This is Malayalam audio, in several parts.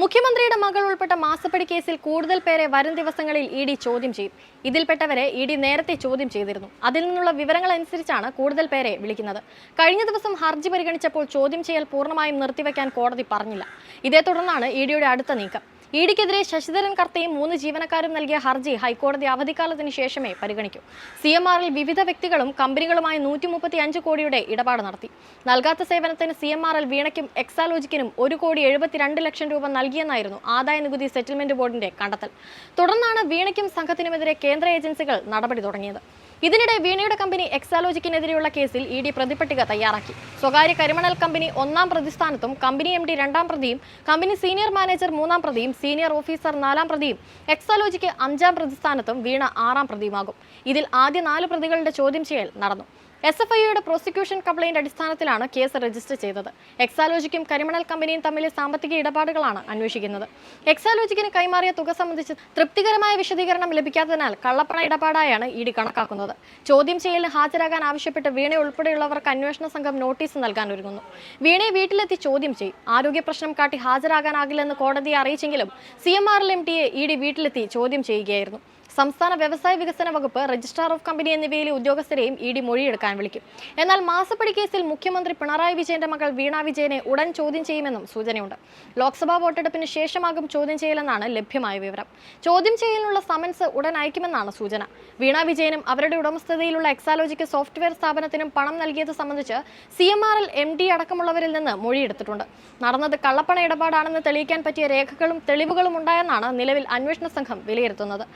മുഖ്യമന്ത്രിയുടെ മകൾ ഉൾപ്പെട്ട മാസപ്പടി കേസിൽ കൂടുതൽ പേരെ വരും ദിവസങ്ങളിൽ ഇ ഡി ചോദ്യം ചെയ്യും. ഇതിൽപ്പെട്ടവരെ ഇ ഡി നേരത്തെ ചോദ്യം ചെയ്തിരുന്നു. അതിൽ നിന്നുള്ള വിവരങ്ങൾ അനുസരിച്ചാണ് കൂടുതൽ പേരെ വിളിക്കുന്നത്. കഴിഞ്ഞ ദിവസം ഹർജി പരിഗണിച്ചപ്പോൾ ചോദ്യം ചെയ്യൽ പൂർണമായും നിർത്തിവെക്കാൻ കോടതി പറഞ്ഞില്ല. ഇതേ തുടർന്നാണ് ഇ ഡിയുടെ അടുത്ത നീക്കം. ഇ ഡിക്കെതിരെ ശശിധരൻ കർത്തയും മൂന്ന് ജീവനക്കാരും നൽകിയ ഹർജി ഹൈക്കോടതി അവധിക്കാലത്തിന് ശേഷമേ പരിഗണിക്കൂ. സി എം ആറിൽ വിവിധ വ്യക്തികളും കമ്പനികളുമായി നൂറ്റി മുപ്പത്തി അഞ്ച് കോടിയുടെ ഇടപാട് നടത്തി. നൽകാത്ത സേവനത്തിന് സി എം ആറിൽ വീണയ്ക്കും എക്സാലോജിക്കിനും ഒരു കോടി എഴുപത്തിരണ്ട് ലക്ഷം രൂപ നൽകിയെന്നായിരുന്നു ആദായ നികുതി സെറ്റിൽമെന്റ് ബോർഡിന്റെ കണ്ടെത്തൽ. തുടർന്നാണ് വീണയ്ക്കും സംഘത്തിനുമെതിരെ കേന്ദ്ര ഏജൻസികൾ നടപടി തുടങ്ങിയത്. ഇതിനിടെ വീണയുടെ കമ്പനി എക്സാലോജിക്കിനെതിരെയുള്ള കേസിൽ ഇ ഡി പ്രതിപട്ടിക തയ്യാറാക്കി. സ്വകാര്യ കരിമണൽ കമ്പനി ഒന്നാം പ്രതിസ്ഥാനത്തും കമ്പനി എം ഡി രണ്ടാം പ്രതിയും കമ്പനി സീനിയർ മാനേജർ മൂന്നാം പ്രതിയും സീനിയർ ഓഫീസർ നാലാം പ്രതിയും എക്സാലോജിക്ക് അഞ്ചാം പ്രതിസ്ഥാനത്തും വീണ ആറാം പ്രതിയുമാകും. ഇതിൽ ആദ്യ നാല് പ്രതികളുടെ ചോദ്യം ചെയ്യൽ നടന്നു. എസ് എഫ് ഐയുടെ പ്രോസിക്യൂഷൻ കംപ്ലയിന്റ് അടിസ്ഥാനത്തിലാണ് കേസ് രജിസ്റ്റർ ചെയ്തത്. എക്സാലോജിക്കും കരിമണൽ കമ്പനിയും തമ്മിലെ സാമ്പത്തിക ഇടപാടുകളാണ് അന്വേഷിക്കുന്നത്. എക്സാലോജിക്കിന് കൈമാറിയ തുക സംബന്ധിച്ച് തൃപ്തികരമായ വിശദീകരണം ലഭിക്കാത്തതിനാൽ കള്ളപ്പണ ഇടപാടായാണ് ഇ ഡി കണക്കാക്കുന്നത്. ചോദ്യം ചെയ്യലിന് ഹാജരാകാൻ ആവശ്യപ്പെട്ട് വീണ ഉൾപ്പെടെയുള്ളവർക്ക് അന്വേഷണ സംഘം നോട്ടീസ് നൽകാൻ ഒരുങ്ങുന്നു. വീണയെ വീട്ടിലെത്തി ചോദ്യം ചെയ്യും. ആരോഗ്യ പ്രശ്നം കാട്ടി ഹാജരാകാനാകില്ലെന്ന് കോടതിയെ അറിയിച്ചെങ്കിലും C M R L M ടിയെ E D വീട്ടിലെത്തി ചോദ്യം ചെയ്യുകയായിരുന്നു. സംസ്ഥാന വ്യവസായ വികസന വകുപ്പ് രജിസ്ട്രാർ ഓഫ് കമ്പനി എന്നിവയിലെ ഉദ്യോഗസ്ഥരെയും ഇ ഡി മൊഴിയെടുക്കാൻ വിളിക്കും. എന്നാൽ മാസപ്പടി കേസിൽ മുഖ്യമന്ത്രി പിണറായി വിജയന്റെ മകൾ വീണ വിജയനെ ഉടൻ ചോദ്യം ചെയ്യുമെന്നും സൂചനയുണ്ട്. ലോക്സഭാ വോട്ടെടുപ്പിന് ശേഷമാകും ചോദ്യം ചെയ്യലെന്നാണ് ലഭ്യമായ വിവരം. ചോദ്യം ചെയ്യലിനുള്ള സമൻസ് ഉടൻ അയക്കുമെന്നാണ് സൂചന. വീണ വിജയനും അവരുടെ ഉടമസ്ഥതയിലുള്ള എക്സാലോജിക്ക് സോഫ്റ്റ്വെയർ സ്ഥാപനത്തിനും പണം നൽകിയത് സംബന്ധിച്ച് C M R L M D അടക്കമുള്ളവരിൽ നിന്ന് മൊഴിയെടുത്തിട്ടുണ്ട്. നടന്നത് കള്ളപ്പണ ഇടപാടാണെന്ന് തെളിയിക്കാൻ പറ്റിയ രേഖകളും തെളിവുകളും ഉണ്ടായെന്നാണ് നിലവിൽ അന്വേഷണ സംഘം വിലയിരുത്തുന്നത്.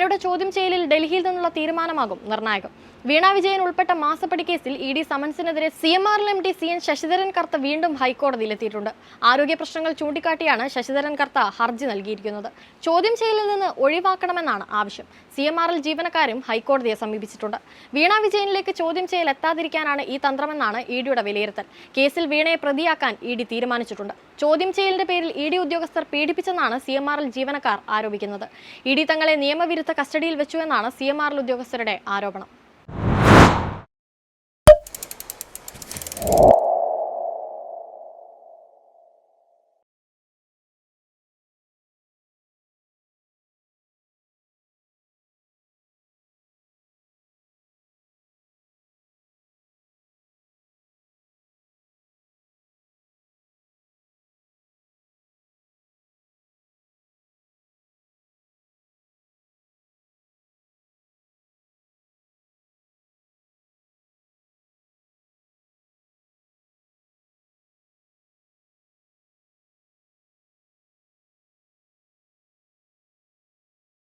വീണയുടെ ചോദ്യം ചെയ്യലിൽ ഡൽഹിയിൽ നിന്നുള്ള തീരുമാനമാകും നിർണായകം. വീണ വിജയൻ ഉൾപ്പെട്ട മാസപ്പടി കേസിൽ E D സമൻസിനെതിരെ C M R M D C N Sasidharan Kartha വീണ്ടും ഹൈക്കോടതിയിലെത്തിയിട്ടുണ്ട്. ആരോഗ്യ പ്രശ്നങ്ങൾ ചൂണ്ടിക്കാട്ടിയാണ് ശശിധരൻ കർത്ത ഹർജി നൽകിയിരിക്കുന്നത്. ചോദ്യം ചെയ്യലിൽ നിന്ന് ഒഴിവാക്കണമെന്നാണ് ആവശ്യം. സി എം ആർ എൽ ജീവനക്കാരും ഹൈക്കോടതിയെ സമീപിച്ചിട്ടുണ്ട്. വീണ വിജയനിലേക്ക് ചോദ്യം ചെയ്യൽ എത്താതിരിക്കാനാണ് ഈ തന്ത്രമെന്നാണ് ഇ ഡിയുടെ വിലയിരുത്തൽ. കേസിൽ വീണയെ പ്രതിയാക്കാൻ ഇ ഡി തീരുമാനിച്ചിട്ടുണ്ട്. ചോദ്യം ചെയ്യലിന്റെ പേരിൽ ഇ ഡി ഉദ്യോഗസ്ഥർ പീഡിപ്പിച്ചെന്നാണ് സി എം ആർ എൽ ജീവനക്കാർ ആരോപിക്കുന്നത്. ഇ ഡി തങ്ങളെ നിയമവിരുദ്ധ കസ്റ്റഡിയിൽ വെച്ചു എന്നാണ് സി എം ആർ എൽ ഉദ്യോഗസ്ഥരുടെ ആരോപണം.